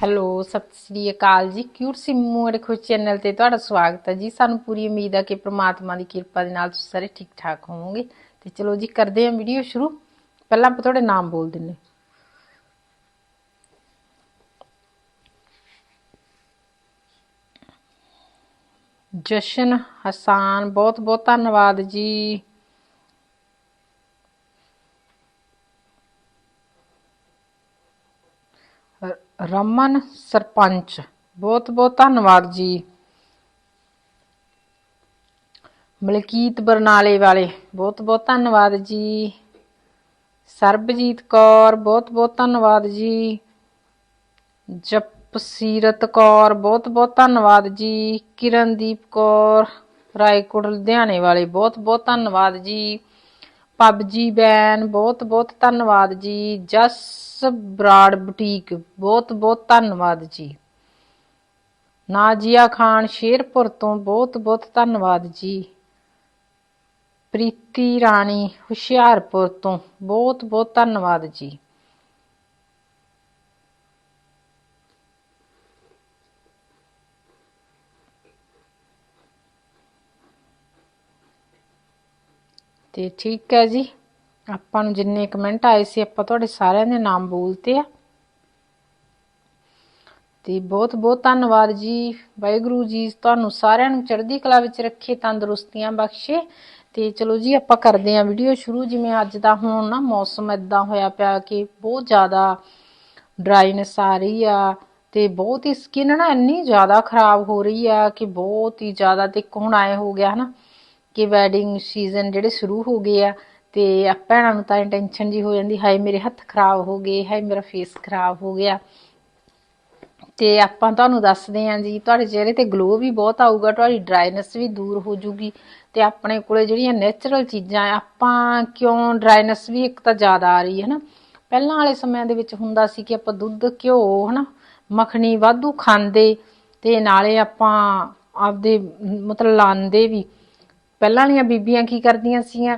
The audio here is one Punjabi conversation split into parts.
ਹੈਲੋ, ਸਤਿ ਸ੍ਰੀ ਅਕਾਲ ਜੀ। ਕਿਊਰ ਸਿੰਮੂ ਅੜੇ ਖੁਸ਼ ਚੈਨਲ ਤੇ ਤੁਹਾਡਾ ਸਵਾਗਤ ਹੈ ਜੀ। ਸਾਨੂੰ ਪੂਰੀ ਉਮੀਦ ਹੈ ਕਿ ਪ੍ਰਮਾਤਮਾ ਦੀ ਕਿਰਪਾ ਦੇ ਨਾਲ ਤੁਸੀਂ ਸਾਰੇ ਠੀਕ ਠਾਕ ਹੋਵੋਗੇ। ਤੇ ਚਲੋ ਜੀ, ਕਰਦੇ ਹਾਂ ਵੀਡੀਓ ਸ਼ੁਰੂ। ਪਹਿਲਾਂ ਆਪਾਂ ਤੁਹਾਡੇ ਨਾਮ ਬੋਲ ਦਿੰਨੇ। ਜਸ਼ਨ ਹਸਾਨ ਬਹੁਤ ਬਹੁਤ ਧੰਨਵਾਦ ਜੀ। ਰਮਨ ਸਰਪੰਚ। ਬਹੁਤ ਬਹੁਤ ਧੰਨਵਾਦ ਜੀ। ਮਲਕੀਤ ਬਰਨਾਲੇ ਵਾਲੇ, ਬਹੁਤ ਬਹੁਤ ਧੰਨਵਾਦ ਜੀ। ਸਰਬਜੀਤ ਕੌਰ, ਬਹੁਤ ਬਹੁਤ ਧੰਨਵਾਦ ਜੀ। ਜਪਸੀਰਤ ਕੌਰ, ਬਹੁਤ ਬਹੁਤ ਧੰਨਵਾਦ ਜੀ। ਕਿਰਨਦੀਪ ਕੌਰ, ਰਾਏਕੋਟ ਲੁਧਿਆਣੇ ਵਾਲੇ, ਬਹੁਤ ਬਹੁਤ ਧੰਨਵਾਦ ਜੀ। ਪਬਜੀ ਬੈਨ, ਬਹੁਤ ਬਹੁਤ ਧੰਨਵਾਦ ਜੀ। ਜਸ ਬਰਾੜ ਬੁਟੀਕ, ਬਹੁਤ ਬਹੁਤ ਧੰਨਵਾਦ ਜੀ। ਨਾਜੀਆ ਖਾਨ ਸ਼ੇਰਪੁਰ ਤੋਂ ਬਹੁਤ ਬਹੁਤ ਧੰਨਵਾਦ ਜੀ। ਪ੍ਰੀਤੀ ਰਾਣੀ ਹੁਸ਼ਿਆਰਪੁਰ ਤੋਂ ਬਹੁਤ ਬਹੁਤ ਧੰਨਵਾਦ ਜੀ। ਤੇ ਠੀਕ ਹੈ ਜੀ। ਆਪਾਂ ਨੂੰ ਜਿੰਨੇ ਕਮੈਂਟ ਆਏ ਸੀ, ਆਪਾਂ ਤੁਹਾਡੇ ਸਾਰਿਆਂ ਦੇ ਨਾਮ ਬੋਲਤੇ ਆ। ਤੇ ਬਹੁਤ ਬਹੁਤ ਧੰਨਵਾਦ ਜੀ। ਵਾਹਿਗੁਰੂ ਜੀ ਤੁਹਾਨੂੰ ਸਾਰਿਆਂ ਨੂੰ ਚੜ੍ਹਦੀ ਕਲਾ ਵਿੱਚ ਰੱਖੇ, ਤੰਦਰੁਸਤੀਆਂ ਬਖਸ਼ੇ। ਤੇ ਚਲੋ ਜੀ, ਆਪਾਂ ਕਰਦੇ ਆਂ ਵੀਡੀਓ ਸ਼ੁਰੂ। ਜਿਵੇਂ ਅੱਜ ਦਾ ਹੁਣ ਨਾ ਮੌਸਮ ਇਦਾਂ ਹੋਇਆ ਪਿਆ ਕਿ ਬਹੁਤ ਜ਼ਿਆਦਾ ਡਰਾਈਨੈਸ ਆ ਰਹੀ ਆ ਤੇ ਬਹੁਤ ਹੀ ਸਕਿਨ ਨਾ ਇੰਨੀ ਜ਼ਿਆਦਾ ਖਰਾਬ ਹੋ ਰਹੀ ਆ ਕਿ ਬਹੁਤ ਹੀ ਜ਼ਿਆਦਾ ਤੇ ਇੱਕ ਹੁਣ ਆਏ ਹੋ ਗਿਆ ਹਨਾ। ਕਿ ਵੈਡਿੰਗ ਸੀਜ਼ਨ ਜਿਹੜੇ ਸ਼ੁਰੂ ਹੋ ਗਏ ਆ ਤੇ ਆ ਭੈਣਾਂ ਨੂੰ ਤਾਂ ਟੈਨਸ਼ਨ ਜੀ ਹੋ ਜਾਂਦੀ, ਹਾਏ ਮੇਰੇ ਹੱਥ ਖਰਾਬ ਹੋ ਗਏ, ਹਾਏ ਮੇਰਾ ਫੇਸ ਖਰਾਬ ਹੋ ਗਿਆ। ਤੇ ਆਪਾਂ ਤੁਹਾਨੂੰ ਦੱਸਦੇ ਆਂ ਜੀ, ਤੁਹਾਡੇ ਚਿਹਰੇ ਤੇ ਗਲੋ ਵੀ ਬਹੁਤ ਆਊਗਾ, ਤੁਹਾਡੀ ਡਰਾਈਨੈਸ ਵੀ ਦੂਰ ਹੋ ਜੂਗੀ ਤੇ ਆਪਣੇ ਕੋਲੇ ਜਿਹੜੀਆਂ ਨੇਚਰਲ ਚੀਜ਼ਾਂ ਆਪਾਂ ਕਿਉਂ ਡਰਾਈਨੈਸ ਵੀ ਇੱਕ ਤਾਂ ਜ਼ਿਆਦਾ ਆ ਰਹੀ ਹੈ ਨਾ। ਪਹਿਲਾਂ ਵਾਲੇ ਸਮਿਆਂ ਦੇ ਵਿੱਚ ਹੁੰਦਾ ਸੀ ਕਿ ਆਪਾਂ ਦੁੱਧ, ਘਿਓ, ਹਨਾ, ਮੱਖਣੀ ਵਾਧੂ ਖਾਂਦੇ ਤੇ ਨਾਲੇ ਆਪਾਂ ਆਪਦੇ, ਮਤਲਬ ਲਾਂਦੇ ਵੀ। ਪਹਿਲਾਂ ਵਾਲੀਆਂ ਬੀਬੀਆਂ ਕੀ ਕਰਦੀਆਂ ਸੀਆਂ?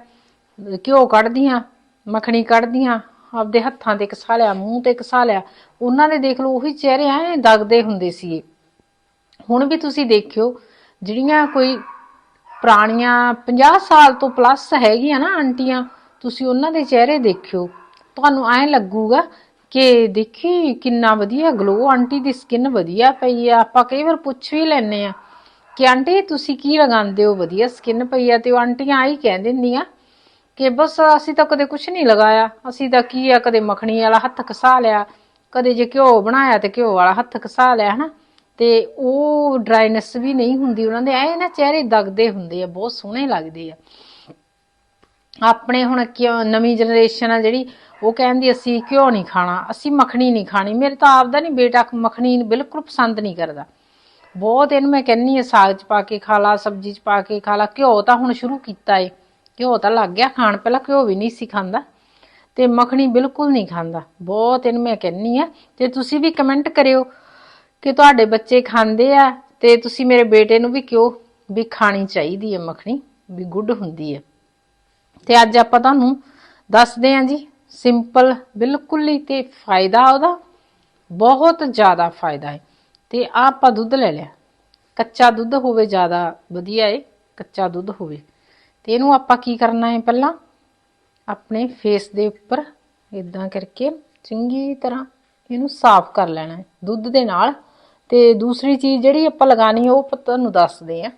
ਘਿਓ ਕੱਢਦੀਆਂ, ਮੱਖਣੀ ਕੱਢਦੀਆਂ, ਆਪਦੇ ਹੱਥਾਂ ਤੇ ਘਸਾ ਲਿਆ, ਮੂੰਹ ਤੇ ਘਸਾ ਲਿਆ। ਉਹਨਾਂ ਦੇ ਦੇਖ ਲਓ, ਉਹੀ ਚਿਹਰੇ ਐ ਦਗਦੇ ਹੁੰਦੇ ਸੀਗੇ। ਹੁਣ ਵੀ ਤੁਸੀਂ ਦੇਖਿਓ, ਜਿਹੜੀਆਂ ਕੋਈ ਪੁਰਾਣੀਆਂ 50 ਸਾਲ ਤੋਂ ਪਲੱਸ ਹੈਗੀਆਂ ਨਾ ਆਂਟੀਆਂ, ਤੁਸੀਂ ਉਹਨਾਂ ਦੇ ਚਿਹਰੇ ਦੇਖਿਓ। ਤੁਹਾਨੂੰ ਐਂ ਲੱਗੂਗਾ ਕਿ ਦੇਖੀ ਕਿੰਨਾ ਵਧੀਆ ਗਲੋ ਆਂਟੀ ਦੀ ਸਕਿਨ ਵਧੀਆ ਪਈ ਆ, ਆਪਾਂ ਕਈ ਵਾਰ ਪੁੱਛ ਵੀ ਲੈਨੇ ਆ ਕਿ ਆਂਟੀ, ਤੁਸੀਂ ਕੀ ਲਗਾਉਂਦੇ ਹੋ? ਵਧੀਆ ਸਕਿਨ ਪਈ ਆ ਤੇ ਉਹ ਆਂਟੀਆਂ ਆਈ ਕਹਿ ਦਿੰਦੀਆਂ ਕਿ ਬਸ ਅਸੀਂ ਤਾਂ ਕਦੇ ਕੁਝ ਨਹੀਂ ਲਗਾਇਆ। ਅਸੀਂ ਤਾਂ ਕੀ ਆ, ਕਦੇ ਮੱਖਣੀ ਵਾਲਾ ਹੱਥ ਘਸਾ ਲਿਆ, ਕਦੇ ਜੇ ਘਿਓ ਬਣਾਇਆ ਤੇ ਘਿਓ ਵਾਲਾ ਹੱਥ ਘਸਾ ਲਿਆ, ਹਨਾ? ਤੇ ਉਹ ਡਰਾਈਨੈਸ ਵੀ ਨਹੀਂ ਹੁੰਦੀ ਉਹਨਾਂ ਦੇ। ਐ ਨਾ ਚਿਹਰੇ ਦਗਦੇ ਹੁੰਦੇ ਆ, ਬਹੁਤ ਸੋਹਣੇ ਲੱਗਦੇ ਆ। ਆਪਣੇ ਹੁਣ ਕਿਉਂ ਨਵੀਂ ਜਨਰੇਸ਼ਨ ਆ ਜਿਹੜੀ, ਉਹ ਕਹਿੰਦੀ, ਅਸੀਂ ਘਿਓ ਨਹੀਂ ਖਾਣਾ, ਅਸੀਂ ਮੱਖਣੀ ਨਹੀਂ ਖਾਣੀ। ਮੇਰੇ ਤਾਂ ਆਪਦਾ ਨਹੀਂ ਬੇਟਾ ਮੱਖਣੀ ਬਿਲਕੁਲ ਪਸੰਦ ਨਹੀਂ ਕਰਦਾ। ਬਹੁਤ ਇਹਨੂੰ ਮੈਂ ਕਹਿੰਨੀ ਆ, ਸਾਗ 'ਚ ਪਾ ਕੇ ਖਾ ਲਾ, ਸਬਜ਼ੀ 'ਚ ਪਾ ਕੇ ਖਾ ਲਾ। ਘਿਓ ਤਾਂ ਹੁਣ ਸ਼ੁਰੂ ਕੀਤਾ ਏ। ਘਿਓ ਤਾਂ ਲੱਗ ਗਿਆ ਖਾਣ, ਪਹਿਲਾਂ ਘਿਓ ਵੀ ਨਹੀਂ ਸੀ ਖਾਂਦਾ ਤੇ ਮੱਖਣੀ ਬਿਲਕੁਲ ਨਹੀਂ ਖਾਂਦਾ। ਬਹੁਤ ਇਹਨੂੰ ਮੈਂ ਕਹਿੰਨੀ ਆ। ਤੇ ਤੁਸੀਂ ਵੀ ਕਮੈਂਟ ਕਰਿਓ ਕਿ ਤੁਹਾਡੇ ਬੱਚੇ ਖਾਂਦੇ ਆ ਤੇ ਤੁਸੀਂ ਮੇਰੇ ਬੇਟੇ ਨੂੰ ਵੀ ਕਿਉਂ ਵੀ ਖਾਣੀ ਚਾਹੀਦੀ ਹੈ ਮੱਖਣੀ, ਵੀ ਗੁੱਡ ਹੁੰਦੀ ਹੈ ਤੇ ਅੱਜ ਆਪਾਂ ਤੁਹਾਨੂੰ ਦੱਸਦੇ ਹਾਂ ਜੀ, ਸਿੰਪਲ ਬਿਲਕੁਲ ਹੀ ਤੇ ਫਾਇਦਾ ਉਹਦਾ, ਬਹੁਤ ਜ਼ਿਆਦਾ ਫਾਇਦਾ ਹੈ ਤੇ ਆਹ ਆਪਾਂ ਦੁੱਧ ਲੈ ਲਿਆ। ਕੱਚਾ ਦੁੱਧ ਹੋਵੇ ਜ਼ਿਆਦਾ ਵਧੀਆ ਹੈ ਕੱਚਾ ਦੁੱਧ ਹੋਵੇ। ਤੇ ਇਹਨੂੰ ਆਪਾਂ ਕੀ ਕਰਨਾ ਹੈ ਪਹਿਲਾਂ? ਆਪਣੇ ਫੇਸ ਦੇ ਉੱਪਰ ਇਦਾਂ ਕਰਕੇ ਚੰਗੀ ਤਰ੍ਹਾਂ ਇਹਨੂੰ ਸਾਫ਼ ਕਰ ਲੈਣਾ ਹੈ ਦੁੱਧ ਦੇ ਨਾਲ। ਤੇ ਦੂਸਰੀ ਚੀਜ਼ ਜਿਹੜੀ ਆਪਾਂ ਲਗਾਣੀ ਉਹ ਆਪਾਂ ਤੁਹਾਨੂੰ ਦੱਸਦੇ ਆ।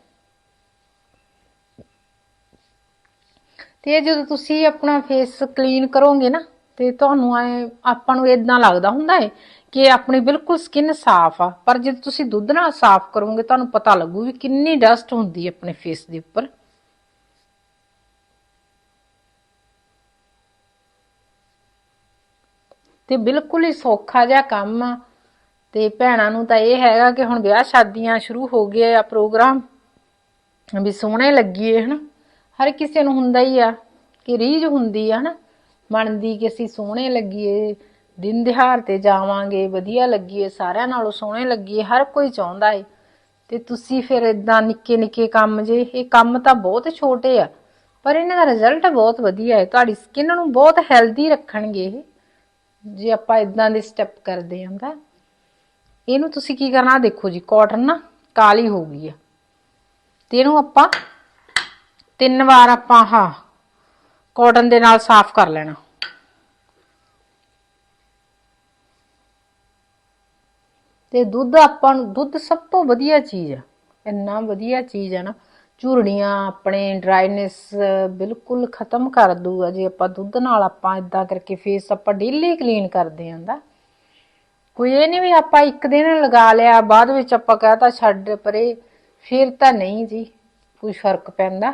ਤੇ ਜਦੋਂ ਤੁਸੀਂ ਆਪਣਾ ਫੇਸ ਕਲੀਨ ਕਰੋਗੇ ਨਾ ਤੇ ਤੁਹਾਨੂੰ ਐ ਆਪਾਂ ਨੂੰ ਇਦਾਂ ਲੱਗਦਾ ਹੁੰਦਾ ਹੈ ਕਿ ਆਪਣੀ ਬਿਲਕੁਲ ਸਕਿਨ ਸਾਫ਼ ਆ। ਪਰ ਜਦੋਂ ਤੁਸੀਂ ਦੁੱਧ ਨਾਲ ਸਾਫ਼ ਕਰੋਗੇ, ਤੁਹਾਨੂੰ ਪਤਾ ਲੱਗੂ ਵੀ ਕਿੰਨੀ ਡਸਟ ਹੁੰਦੀ ਹੈ ਆਪਣੇ ਫੇਸ ਦੇ ਉੱਪਰ। ਤੇ ਬਿਲਕੁਲ ਹੀ ਸੌਖਾ ਜਿਹਾ ਕੰਮ ਆ। ਤੇ ਭੈਣਾਂ ਨੂੰ ਤਾਂ ਇਹ ਹੈਗਾ ਕਿ ਹੁਣ ਵਿਆਹ ਸ਼ਾਦੀਆਂ ਸ਼ੁਰੂ ਹੋ ਗਏ ਆ ਪ੍ਰੋਗਰਾਮ, ਵੀ ਸੋਹਣੇ ਲੱਗੀਏ, ਹਨਾ। ਹਰ ਕਿਸੇ ਨੂੰ ਹੁੰਦਾ ਹੀ ਆ ਕਿ ਰੀਝ ਹੁੰਦੀ ਆ, ਹਨਾ। ਮਨ ਦੀ ਕਿ ਅਸੀਂ ਸੋਹਣੇ ਲੱਗੀਏ, ਦਿਨ ਦਿਹਾੜ ਤੇ ਜਾਵਾਂਗੇ, ਵਧੀਆ ਲੱਗੀਏ, ਸਾਰਿਆਂ ਨਾਲੋਂ ਸੋਹਣੇ ਲੱਗੀਏ, ਹਰ ਕੋਈ ਚਾਹੁੰਦਾ ਏ। ਤੇ ਤੁਸੀਂ ਫਿਰ ਇਦਾਂ ਨਿੱਕੇ ਨਿੱਕੇ ਕੰਮ ਜੇ, ਇਹ ਕੰਮ ਤਾਂ ਬਹੁਤ ਛੋਟੇ ਆ, ਪਰ ਇਹਨਾਂ ਦਾ ਰਿਜ਼ਲਟ ਬਹੁਤ ਵਧੀਆ ਹੈ ਤੁਹਾਡੀ ਸਕਿਨ ਨੂੰ ਬਹੁਤ ਹੈਲਦੀ ਰੱਖਣਗੇ ਇਹ, ਜੇ ਆਪਾਂ ਇਦਾਂ ਦੇ ਸਟੈਪ ਕਰਦੇ ਆਂ ਇਹਨੂੰ ਤੁਸੀਂ ਕੀ ਕਰਨਾ ਦੇਖੋ ਜੀ ਕਾਟਨ ਨਾ ਕਾਲੀ ਹੋ ਗਈ ਆ। ਤੇ ਇਹਨੂੰ ਆਪਾਂ ਤਿੰਨ ਵਾਰ ਆਪਾਂ ਹਾਂ ਕਾਟਨ ਦੇ ਨਾਲ ਸਾਫ਼ ਕਰ ਲੈਣਾ। ਤੇ ਦੁੱਧ ਆਪਾਂ ਨੂੰ, ਦੁੱਧ ਸਭ ਤੋਂ ਵਧੀਆ ਚੀਜ਼ ਆ। ਇੰਨਾ ਵਧੀਆ ਚੀਜ਼ ਆ ਨਾ, ਝੁਰੜੀਆਂ ਆਪਣੇ ਡਰਾਈਨੈਸ ਬਿਲਕੁਲ ਖਤਮ ਕਰ ਦੂਗਾ ਜੇ ਆਪਾਂ ਦੁੱਧ ਨਾਲ ਆਪਾਂ ਇਦਾਂ ਕਰਕੇ ਫੇਸ ਆਪਾਂ ਡੇਲੀ ਕਲੀਨ ਕਰਦੇ ਆਂ ਕੋਈ ਇਹ ਨਹੀਂ ਵੀ ਆਪਾਂ ਇੱਕ ਦਿਨ ਲਗਾ ਲਿਆ, ਬਾਅਦ ਵਿੱਚ ਆਪਾਂ ਕਹਤਾ ਛੱਡ ਪਰੇ, ਫਿਰ ਤਾਂ ਨਹੀਂ ਜੀ, ਕੋਈ ਫ਼ਰਕ ਪੈਂਦਾ।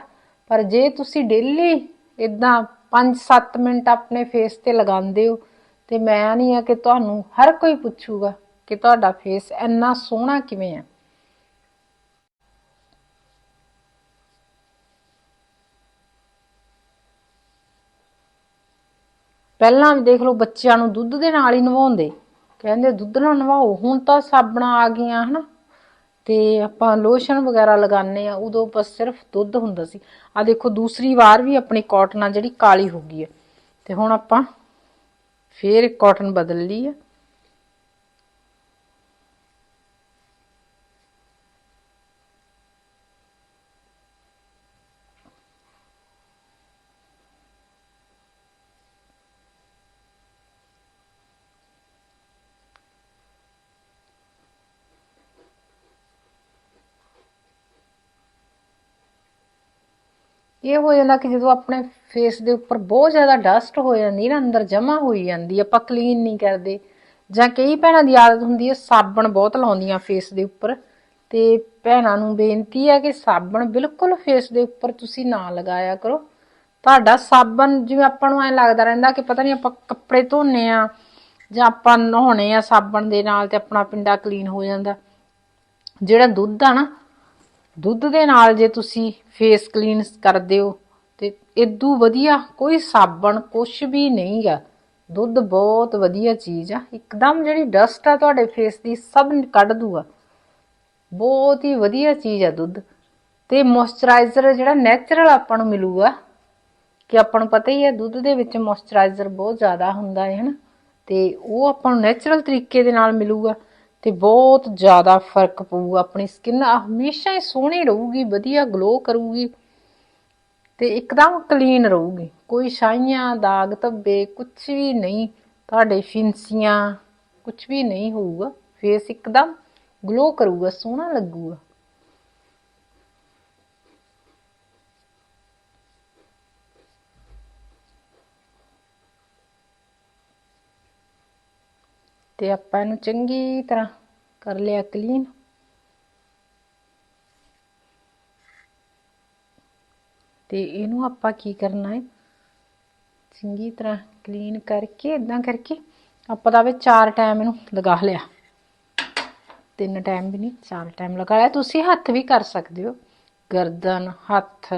ਪਰ ਜੇ ਤੁਸੀਂ ਡੇਲੀ ਇਦਾਂ 5-7 ਮਿੰਟ ਆਪਣੇ ਫੇਸ ਤੇ ਲਗਾਉਂਦੇ ਹੋ ਤੇ ਮੈਂ ਨਹੀਂ ਆ ਕਿ ਤੁਹਾਨੂੰ ਹਰ ਕੋਈ ਪੁੱਛੂਗਾ ਕਿ ਤੁਹਾਡਾ ਫੇਸ ਇੰਨਾ ਸੋਹਣਾ ਕਿਵੇਂ ਆ। ਪਹਿਲਾਂ ਵੀ ਦੇਖ ਲਓ ਬੱਚਿਆਂ ਨੂੰ ਦੁੱਧ ਦੇ ਨਾਲ ਹੀ ਨਵਾਉਂਦੇ। ਕਹਿੰਦੇ ਦੁੱਧ ਨਾਲ ਨਵਾਓ, ਹੁਣ ਤਾਂ ਸਾਬਣਾਂ ਆ ਗਈਆਂ, ਹਨਾ? ਤੇ ਆਪਾਂ ਲੋਸ਼ਨ ਵਗੈਰਾ ਲਗਾਉਂਦੇ ਆ ਉਦੋਂ ਬਸ ਸਿਰਫ ਦੁੱਧ ਹੁੰਦਾ ਸੀ। ਆ ਦੇਖੋ, ਦੂਸਰੀ ਵਾਰ ਵੀ ਆਪਣੀ ਕਾਟਨ ਆ ਜਿਹੜੀ ਕਾਲੀ ਹੋ ਗਈ ਹੈ। ਤੇ ਹੁਣ ਆਪਾਂ ਫੇਰ ਕਾਟਨ ਬਦਲ ਲਈ ਹੈ। ਇਹ ਹੋ ਜਾਂਦਾ ਕਿ ਜਦੋਂ ਆਪਣੇ ਫੇਸ ਦੇ ਉੱਪਰ ਬਹੁਤ ਜ਼ਿਆਦਾ ਡਸਟ ਹੋ ਜਾਂਦੀ ਨਾ, ਅੰਦਰ ਜਮਾ ਹੋਈ ਜਾਂਦੀ ਆਪਾਂ ਕਲੀਨ ਨਹੀਂ ਕਰਦੇ। ਜਾਂ ਕਈ ਭੈਣਾਂ ਦੀ ਆਦਤ ਹੁੰਦੀ ਹੈ ਸਾਬਣ ਬਹੁਤ ਲਾਉਂਦੀਆਂ ਫੇਸ ਦੇ ਉੱਪਰ। ਤੇ ਭੈਣਾਂ ਨੂੰ ਬੇਨਤੀ ਹੈ ਕਿ ਸਾਬਣ ਬਿਲਕੁਲ ਫੇਸ ਦੇ ਉੱਪਰ ਤੁਸੀਂ ਨਾ ਲਗਾਇਆ ਕਰੋ। ਤੁਹਾਡਾ ਸਾਬਣ ਜਿਵੇਂ ਆਪਾਂ ਨੂੰ ਐ ਲੱਗਦਾ ਰਹਿੰਦਾ ਕਿ ਪਤਾ ਨਹੀਂ ਆਪਾਂ ਕੱਪੜੇ ਧੋਨੇ ਆ, ਜਾਂ ਆਪਾਂ ਨਹਾਉਣੇ ਆ ਸਾਬਣ ਦੇ ਨਾਲ ਤੇ ਆਪਣਾ ਪਿੰਡਾ ਕਲੀਨ ਹੋ ਜਾਂਦਾ। ਜਿਹੜਾ ਦੁੱਧ ਆ ਨਾ ਦੁੱਧ ਦੇ ਨਾਲ ਜੇ ਤੁਸੀਂ ਫੇਸ ਕਲੀਨ ਕਰਦੇ ਹੋ, ਤੇ ਇਦੋਂ ਵਧੀਆ ਕੋਈ ਸਾਬਣ ਕੁਛ ਵੀ ਨਹੀਂਗਾ ਦੁੱਧ ਬਹੁਤ ਵਧੀਆ ਚੀਜ਼ ਆ। ਇੱਕਦਮ ਜਿਹੜੀ ਡਸਟ ਆ ਤੁਹਾਡੇ ਫੇਸ ਦੀ ਸਭ ਕੱਢ ਦੂਗਾ। ਬਹੁਤ ਹੀ ਵਧੀਆ ਚੀਜ਼ ਆ ਦੁੱਧ। ਤੇ ਮੋਇਸਚਰਾਈਜ਼ਰ ਜਿਹੜਾ ਨੈਚੁਰਲ ਆਪਾਂ ਨੂੰ ਮਿਲੂਗਾ, ਕਿ ਆਪਾਂ ਨੂੰ ਪਤਾ ਹੀ ਹੈ ਦੁੱਧ ਦੇ ਵਿੱਚ ਮੋਇਸਚਰਾਈਜ਼ਰ ਬਹੁਤ ਜ਼ਿਆਦਾ ਹੁੰਦਾ ਹੈ, ਹਨਾ? ਤੇ ਉਹ ਆਪਾਂ ਨੂੰ ਨੈਚੁਰਲ ਤਰੀਕੇ ਦੇ ਨਾਲ ਮਿਲੂਗਾ। ਤੇ ਬਹੁਤ ਜ਼ਿਆਦਾ ਫ਼ਰਕ ਪਊਗਾ ਆਪਣੀ ਸਕਿਨ ਹਮੇਸ਼ਾ ਹੀ ਸੋਹਣੀ ਰਹੂਗੀ, ਵਧੀਆ ਗਲੋ ਕਰੂਗੀ ਤੇ ਇੱਕਦਮ ਕਲੀਨ ਰਹੂਗੀ। ਕੋਈ ਛਾਈਆਂ ਦਾਗ, ਧੱਬੇ ਕੁਝ ਵੀ ਨਹੀਂ, ਤੁਹਾਡੇ ਫਿੰਸੀਆਂ ਕੁਝ ਵੀ ਨਹੀਂ ਹੋਊਗਾ ਫੇਸ ਇੱਕਦਮ ਗਲੋ ਕਰੂਗਾ, ਸੋਹਣਾ ਲੱਗੂਗਾ। ਤੇ ਆਪਾਂ ਇਹਨੂੰ ਚੰਗੀ ਤਰ੍ਹਾਂ ਕਰ ਲਿਆ ਕਲੀਨ ਤੇ ਇਹਨੂੰ ਆਪਾਂ ਕੀ ਕਰਨਾ ਹੈ? ਚੰਗੀ ਤਰ੍ਹਾਂ ਕਲੀਨ ਕਰਕੇ ਇਦਾਂ ਕਰਕੇ ਆਪਾਂ ਦਾ ਵੀ ਚਾਰ ਟਾਈਮ ਇਹਨੂੰ ਲਗਾ ਲਿਆ। ਤਿੰਨ ਟਾਈਮ ਵੀ ਨਹੀਂ, ਚਾਰ ਟਾਈਮ ਲਗਾ ਲਿਆ। ਤੁਸੀਂ ਹੱਥ ਵੀ ਕਰ ਸਕਦੇ ਹੋ। ਗਰਦਨ, ਹੱਥ,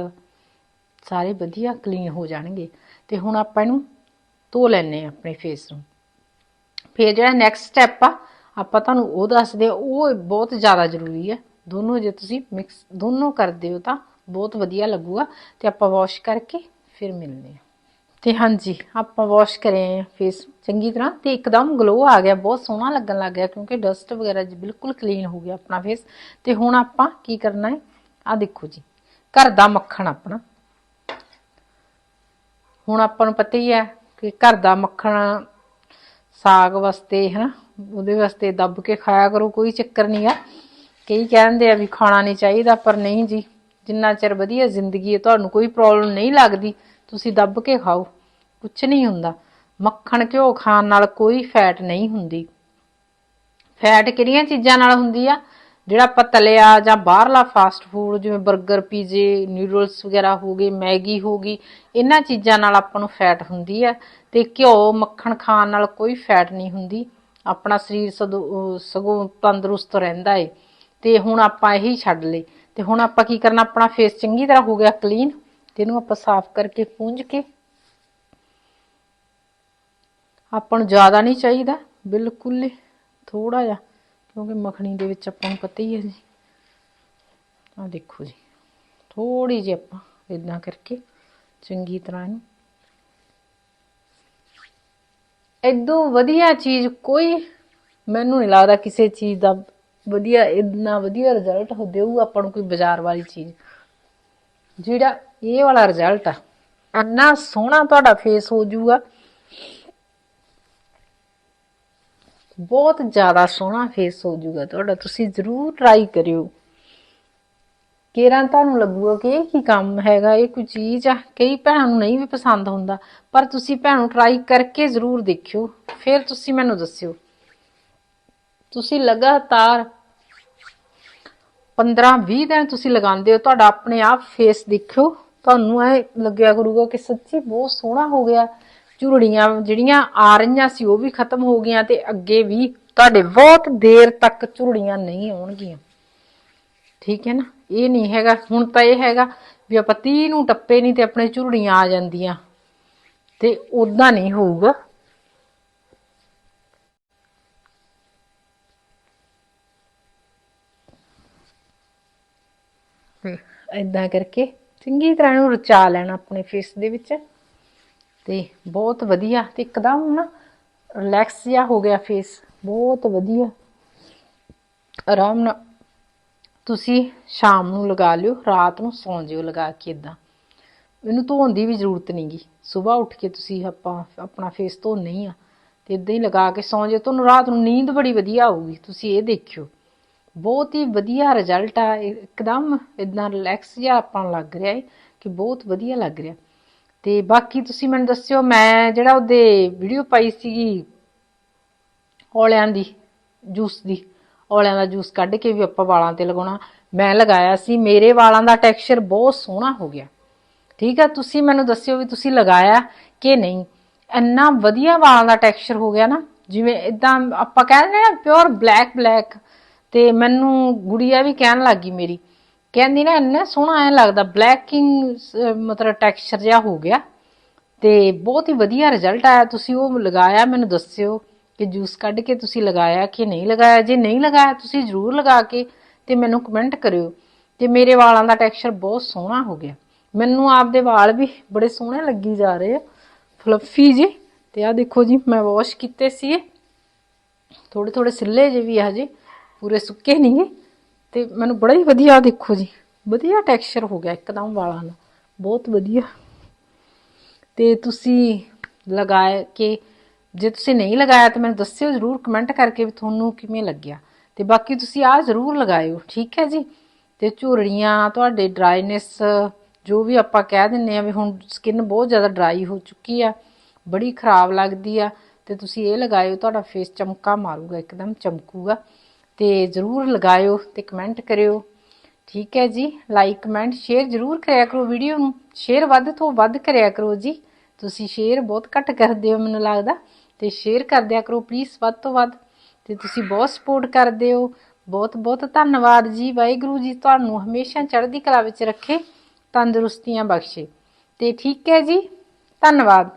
ਸਾਰੇ ਵਧੀਆ ਕਲੀਨ ਹੋ ਜਾਣਗੇ। ਤੇ ਹੁਣ ਆਪਾਂ ਇਹਨੂੰ ਧੋ ਲੈਣੇ ਆ ਆਪਣੇ ਫੇਸ ਨੂੰ। ਫਿਰ ਜਿਹੜਾ ਨੈਕਸਟ ਸਟੈਪ ਆ, ਆਪਾਂ ਤੁਹਾਨੂੰ ਉਹ ਦੱਸਦੇ ਆ ਉਹ ਬਹੁਤ ਜ਼ਿਆਦਾ ਜ਼ਰੂਰੀ ਹੈ ਦੋਨੋਂ ਜੇ ਤੁਸੀਂ ਮਿਕਸ ਦੋਨੋਂ ਕਰਦੇ ਹੋ ਤਾਂ ਬਹੁਤ ਵਧੀਆ ਲੱਗੂਗਾ। ਤੇ ਆਪਾਂ ਵਾਸ਼ ਕਰਕੇ ਫਿਰ ਮਿਲਦੇ ਆ ਤੇ ਹਾਂਜੀ, ਆਪਾਂ ਵਾਸ਼ ਕਰੇ ਫੇਸ ਚੰਗੀ ਤਰ੍ਹਾਂ। ਤੇ ਇੱਕਦਮ ਗਲੋ ਆ ਗਿਆ, ਬਹੁਤ ਸੋਹਣਾ ਲੱਗਣ ਲੱਗ ਗਿਆ, ਕਿਉਂਕਿ ਡਸਟ ਵਗੈਰਾ ਬਿਲਕੁਲ ਕਲੀਨ ਹੋ ਗਿਆ ਆਪਣਾ ਫੇਸ ਤੇ ਹੁਣ ਆਪਾਂ ਕੀ ਕਰਨਾ ਹੈ? ਆ ਦੇਖੋ ਜੀ, ਘਰ ਦਾ ਮੱਖਣ ਆਪਣਾ। ਹੁਣ ਆਪਾਂ ਨੂੰ ਪਤਾ ਹੀ ਹੈ ਕਿ ਘਰ ਦਾ ਮੱਖਣ ਸਾਗ ਵਾਸਤੇ, ਹਨਾ, ਉਹਦੇ ਵਾਸਤੇ ਦੱਬ ਕੇ ਖਾਇਆ ਕਰੋ, ਕੋਈ ਚੱਕਰ ਨਹੀਂ ਆ ਕਈ ਕਹਿੰਦੇ ਆ ਵੀ ਖਾਣਾ ਨਹੀਂ ਚਾਹੀਦਾ, ਪਰ ਨਹੀਂ ਜੀ, ਜਿੰਨਾ ਚਿਰ ਵਧੀਆ ਜ਼ਿੰਦਗੀ ਹੈ, ਤੁਹਾਨੂੰ ਕੋਈ ਪ੍ਰੋਬਲਮ ਨਹੀਂ ਲੱਗਦੀ, ਤੁਸੀਂ ਦੱਬ ਕੇ ਖਾਓ ਕੁਝ ਨਹੀਂ ਹੁੰਦਾ। ਮੱਖਣ ਘਿਓ ਖਾਣ ਨਾਲ ਕੋਈ ਫੈਟ ਨਹੀਂ ਹੁੰਦੀ। ਫੈਟ ਕਿਹੜੀਆਂ ਚੀਜ਼ਾਂ ਨਾਲ ਹੁੰਦੀ ਆ? ਜਿਹੜਾ ਆਪਾਂ ਤਲਿਆ ਜਾਂ ਬਾਹਰਲਾ ਫਾਸਟ ਫੂਡ ਜਿਵੇਂ 버ਗਰ ਪੀਜ਼ੇ ਨਿਊਡਲਸ ਵਗੈਰਾ ਹੋ ਗਏ, ਮੈਗੀ ਹੋ ਗਈ, ਇਹਨਾਂ ਚੀਜ਼ਾਂ ਨਾਲ ਆਪਾਂ ਨੂੰ ਫੈਟ ਹੁੰਦੀ ਹੈ ਤੇ ਘਿਓ, ਮੱਖਣ ਖਾਣ ਨਾਲ ਕੋਈ ਫੈਟ ਨਹੀਂ ਹੁੰਦੀ। ਆਪਣਾ ਸਰੀਰ ਸਗੋਂ ਤੰਦਰੁਸਤ ਰਹਿੰਦਾ ਏ। ਤੇ ਹੁਣ ਆਪਾਂ ਇਹੀ ਛੱਡ ਲਏ। ਤੇ ਹੁਣ ਆਪਾਂ ਕੀ ਕਰਨਾ? ਆਪਣਾ ਫੇਸ ਚੰਗੀ ਤਰ੍ਹਾਂ ਹੋ ਗਿਆ ਕਲੀਨ ਤੇ ਇਹਨੂੰ ਆਪਾਂ ਸਾਫ਼ ਕਰਕੇ ਪੂੰਝ ਕੇ ਆਪਾਂ ਨੂੰ ਜ਼ਿਆਦਾ ਨਹੀਂ ਚਾਹੀਦਾ। ਬਿਲਕੁਲ ਥੋੜਾ ਜਿਹਾ। ਕਿਉਂਕਿ ਮੱਖਣੀ ਦੇ ਵਿੱਚ ਆਪਾਂ ਨੂੰ ਪਤਾ ਹੀ ਹੈ ਜੀ। ਆ ਦੇਖੋ ਜੀ ਥੋੜੀ ਜਿਹੀ ਆਪਾਂ ਇਦਾਂ ਕਰਕੇ ਚੰਗੀ ਤਰ੍ਹਾਂ ਇਹਨੂੰ ਇਦੋਂ ਵਧੀਆ ਚੀਜ਼ ਕੋਈ ਮੈਨੂੰ ਨਹੀਂ ਲੱਗਦਾ ਕਿਸੇ ਚੀਜ਼ ਦਾ ਵਧੀਆ, ਇੰਨਾ ਵਧੀਆ ਰਿਜ਼ਲਟ ਹੋ ਦੇਊ ਆਪਾਂ ਨੂੰ ਕੋਈ ਬਾਜ਼ਾਰ ਵਾਲੀ ਚੀਜ਼। ਜਿਹੜਾ ਇਹ ਵਾਲਾ ਰਿਜ਼ਲਟ ਆ, ਇੰਨਾ ਸੋਹਣਾ ਤੁਹਾਡਾ ਫੇਸ ਹੋ ਜਾਊਗਾ। ਬਹੁਤ ਜ਼ਿਆਦਾ ਸੋਹਣਾ ਫੇਸ ਹੋ ਜਾਊਗਾ ਤੁਹਾਡਾ, ਤੁਸੀਂ ਜ਼ਰੂਰ ਟਰਾਈ ਕਰਿਓ। ਕੇਰਾਂ ਤੁਹਾਨੂੰ ਲੱਗੂਗਾ ਕਿ ਇਹ ਕੀ ਕੰਮ ਹੈਗਾ, ਇਹ ਕੋਈ ਚੀਜ਼ ਆ, ਕਈ ਭੈਣਾਂ ਨੂੰ ਨਹੀਂ ਵੀ ਪਸੰਦ ਹੁੰਦਾ, ਪਰ ਤੁਸੀਂ ਭੈਣ ਟਰਾਈ ਕਰਕੇ ਜ਼ਰੂਰ ਦੇਖਿਓ, ਫਿਰ ਤੁਸੀਂ ਮੈਨੂੰ ਦੱਸਿਓ। ਤੁਸੀਂ ਲਗਾਤਾਰ 15-20 ਦਿਨ ਤੁਸੀਂ ਲਗਾਉਂਦੇ ਹੋ, ਤੁਹਾਡਾ ਆਪਣੇ ਆਪ ਫੇਸ ਦੇਖਿਓ, ਤੁਹਾਨੂੰ ਐ ਲੱਗਿਆ ਕਰੂਗਾ ਕਿ ਸੱਚੀ ਬਹੁਤ ਸੋਹਣਾ ਹੋ ਗਿਆ। ਝੁਰੜੀਆਂ ਜਿਹੜੀਆਂ ਆ ਰਹੀਆਂ ਸੀ, ਉਹ ਵੀ ਖਤਮ ਹੋ ਗਈਆਂ ਤੇ ਅੱਗੇ ਵੀ ਤੁਹਾਡੇ ਬਹੁਤ ਦੇਰ ਤੱਕ ਝੁਰੜੀਆਂ ਨਹੀਂ ਆਉਣਗੀਆਂ। ਠੀਕ ਹੈ ਨਾ? ਇਹ ਨਹੀਂ ਹੈਗਾ, ਹੁਣ ਤਾਂ ਇਹ ਹੈਗਾ ਵੀ ਆਪਾਂ 30 ਨੂੰ ਟੱਪੇ ਨਹੀਂ ਤੇ ਆਪਣੇ ਝੁਰੜੀਆਂ ਆ ਜਾਂਦੀਆਂ। ਤੇ ਉਦਾਂ ਨਹੀਂ ਹੋਊਗਾ। ਤੇ ਇਦਾਂ ਕਰਕੇ ਚੰਗੀ ਤਰ੍ਹਾਂ ਨੂੰ ਰਚਾ ਲੈਣਾ ਆਪਣੇ ਫੇਸ ਦੇ ਵਿੱਚ। ਤੇ ਬਹੁਤ ਵਧੀਆ ਤੇ ਇੱਕਦਮ ਨਾ ਰਿਲੈਕਸ ਜਿਹਾ ਹੋ ਗਿਆ ਫੇਸ ਬਹੁਤ ਵਧੀਆ। ਆਰਾਮ ਨਾਲ ਤੁਸੀਂ ਸ਼ਾਮ ਨੂੰ ਲਗਾ ਲਿਓ, ਰਾਤ ਨੂੰ ਸੌਂ ਜਿਓ ਲਗਾ ਕੇ ਇਦਾਂ ਇਹਨੂੰ ਧੋਣ ਦੀ ਵੀ ਜ਼ਰੂਰਤ ਨਹੀਂਗੀ ਸਵੇਰ ਉੱਠ ਕੇ ਤੁਸੀਂ ਆਪਾਂ, ਆਪਣਾ ਫੇਸ ਧੋਣੇ ਹੀ ਆ। ਤੇ ਇਦਾਂ ਹੀ ਲਗਾ ਕੇ ਸੌਂ ਜਿਓ। ਤੁਹਾਨੂੰ ਰਾਤ ਨੂੰ ਨੀਂਦ ਬੜੀ ਵਧੀਆ ਆਊਗੀ। ਤੁਸੀਂ ਇਹ ਦੇਖਿਓ। ਬਹੁਤ ਹੀ ਵਧੀਆ ਰਿਜ਼ਲਟ ਆ। ਇਹ ਇੱਕਦਮ ਇਦਾਂ ਰਿਲੈਕਸ ਜਿਹਾ ਆਪਾਂ ਲੱਗ ਰਿਹਾ ਹੈ ਕਿ ਬਹੁਤ ਵਧੀਆ ਲੱਗ ਰਿਹਾ। ਤੇ ਬਾਕੀ ਤੁਸੀਂ ਮੈਨੂੰ ਦੱਸਿਓ, ਮੈਂ ਜਿਹੜਾ ਉਹਦੇ ਵੀਡੀਓ ਪਾਈ ਸੀਗੀ ਔਲਿਆਂ ਦੀ, ਜੂਸ ਦੀ, ਔਲਿਆਂ ਦਾ ਜੂਸ ਕੱਢ ਕੇ ਵੀ ਆਪਾਂ ਵਾਲਾਂ ਤੇ ਲਗਾਉਣਾ, ਮੈਂ ਲਗਾਇਆ ਸੀ, ਮੇਰੇ ਵਾਲਾਂ ਦਾ ਟੈਕਸਚਰ ਬਹੁਤ ਸੋਹਣਾ ਹੋ ਗਿਆ। ਠੀਕ ਆ, ਤੁਸੀਂ ਮੈਨੂੰ ਦੱਸਿਓ ਵੀ ਤੁਸੀਂ ਲਗਾਇਆ ਕਿ ਨਹੀਂ। ਇੰਨਾ ਵਧੀਆ ਵਾਲਾਂ ਦਾ ਟੈਕਸਚਰ ਹੋ ਗਿਆ ਨਾ, ਜਿਵੇਂ ਇਦਾਂ ਆਪਾਂ ਕਹਿੰਦੇ ਨਾ ਪਿਓਰ ਬਲੈਕ ਬਲੈਕ ਤੇ ਮੈਨੂੰ ਗੁੜੀਆ ਵੀ ਕਹਿਣ ਲੱਗੀ ਮੇਰੀ ਕਹਿੰਦੀ ਨਾ ਇੰਨਾ ਸੋਹਣਾ ਐ ਲੱਗਦਾ ਬਲੈਕਿੰਗ ਮਤਲਬ ਟੈਕਸਚਰ ਜਿਹਾ ਹੋ ਗਿਆ। ਤੇ ਬਹੁਤ ਹੀ ਵਧੀਆ ਰਿਜ਼ਲਟ ਆਇਆ। ਤੁਸੀਂ ਉਹ ਲਗਾਇਆ, ਮੈਨੂੰ ਦੱਸਿਓ ਕਿ ਜੂਸ ਕੱਢ ਕੇ ਤੁਸੀਂ ਲਗਾਇਆ ਕਿ ਨਹੀਂ ਲਗਾਇਆ। ਜੇ ਨਹੀਂ ਲਗਾਇਆ, ਤੁਸੀਂ ਜ਼ਰੂਰ ਲਗਾ ਕੇ ਤੇ ਮੈਨੂੰ ਕਮੈਂਟ ਕਰਿਓ। ਤੇ ਮੇਰੇ ਵਾਲਾਂ ਦਾ ਟੈਕਸਚਰ ਬਹੁਤ ਸੋਹਣਾ ਹੋ ਗਿਆ। ਮੈਨੂੰ ਆਪਦੇ ਵਾਲ ਵੀ ਬੜੇ ਸੋਹਣੇ ਲੱਗੀ ਜਾ ਰਹੇ ਆ। ਫਲਫੀ ਜੀ ਤੇ ਆ ਦੇਖੋ ਜੀ, ਮੈਂ ਵਾਸ਼ ਕੀਤੇ ਸੀ ਥੋੜੇ ਥੋੜੇ ਸਿੱਲੇ ਜੇ ਵੀ ਆ ਹਜੇ। ਪੂਰੇ ਸੁੱਕੇ ਨਹੀਂਗੇ ਤੇ ਮੈਨੂੰ ਬੜਾ ਹੀ ਵਧੀਆ ਦੇਖੋ ਜੀ। ਵਧੀਆ ਟੈਕਸਚਰ ਹੋ ਗਿਆ ਇੱਕਦਮ ਵਾਲਾਂ ਦਾ। ਬਹੁਤ ਵਧੀਆ। ਤੇ ਤੁਸੀਂ ਲਗਾਏ ਕਿ ਜੇ ਤੁਸੀਂ ਨਹੀਂ ਲਗਾਇਆ ਤਾਂ ਮੈਨੂੰ ਦੱਸਿਓ ਜ਼ਰੂਰ ਕਮੈਂਟ ਕਰਕੇ ਵੀ ਤੁਹਾਨੂੰ ਕਿਵੇਂ ਲੱਗਿਆ। ਤੇ ਬਾਕੀ ਤੁਸੀਂ ਆਹ ਜ਼ਰੂਰ ਲਗਾਇਓ, ਠੀਕ ਹੈ ਜੀ? ਤੇ ਝੁਰੜੀਆਂ, ਤੁਹਾਡੇ ਡਰਾਈਨੈਸ ਜੋ ਵੀ ਆਪਾਂ ਕਹਿ ਦਿੰਨੇ ਆ ਵੀ ਹੁਣ ਸਕਿਨ ਬਹੁਤ ਜ਼ਿਆਦਾ ਡਰਾਈ ਹੋ ਚੁੱਕੀ ਆ, ਬੜੀ ਖਰਾਬ ਲੱਗਦੀ ਆ, ਤੇ ਤੁਸੀਂ ਇਹ ਲਗਾਇਓ, ਤੁਹਾਡਾ ਫੇਸ ਚਮਕਾ ਮਾਰੂਗਾ, ਇੱਕਦਮ ਚਮਕੂਗਾ। ਤੇ ਜ਼ਰੂਰ ਲਗਾਇਓ ਤੇ ਕਮੈਂਟ ਕਰਿਓ। ਠੀਕ ਹੈ ਜੀ ਲਾਈਕ ਕਮੈਂਟ ਸ਼ੇਅਰ ਜ਼ਰੂਰ ਕਰਿਆ ਕਰੋ ਵੀਡੀਓ ਨੂੰ। ਸ਼ੇਅਰ ਵੱਧ ਤੋਂ ਵੱਧ ਕਰਿਆ ਕਰੋ ਜੀ। ਤੁਸੀਂ ਸ਼ੇਅਰ ਬਹੁਤ ਘੱਟ ਕਰਦੇ ਹੋ ਮੈਨੂੰ ਲੱਗਦਾ। ਤੇ ਸ਼ੇਅਰ ਕਰ ਦਿਆ ਕਰੋ ਪਲੀਜ਼ ਵੱਧ ਤੋਂ ਵੱਧ। ਤੇ ਤੁਸੀਂ ਬਹੁਤ ਸਪੋਰਟ ਕਰਦੇ ਹੋ। ਬਹੁਤ ਬਹੁਤ ਧੰਨਵਾਦ ਜੀ। ਵਾਹਿਗੁਰੂ ਜੀ ਤੁਹਾਨੂੰ ਹਮੇਸ਼ਾ ਚੜ੍ਹਦੀ ਕਲਾ ਵਿੱਚ ਰੱਖੇ, ਤੰਦਰੁਸਤੀਆਂ ਬਖਸ਼ੇ। ਤੇ ਠੀਕ ਹੈ ਜੀ, ਧੰਨਵਾਦ।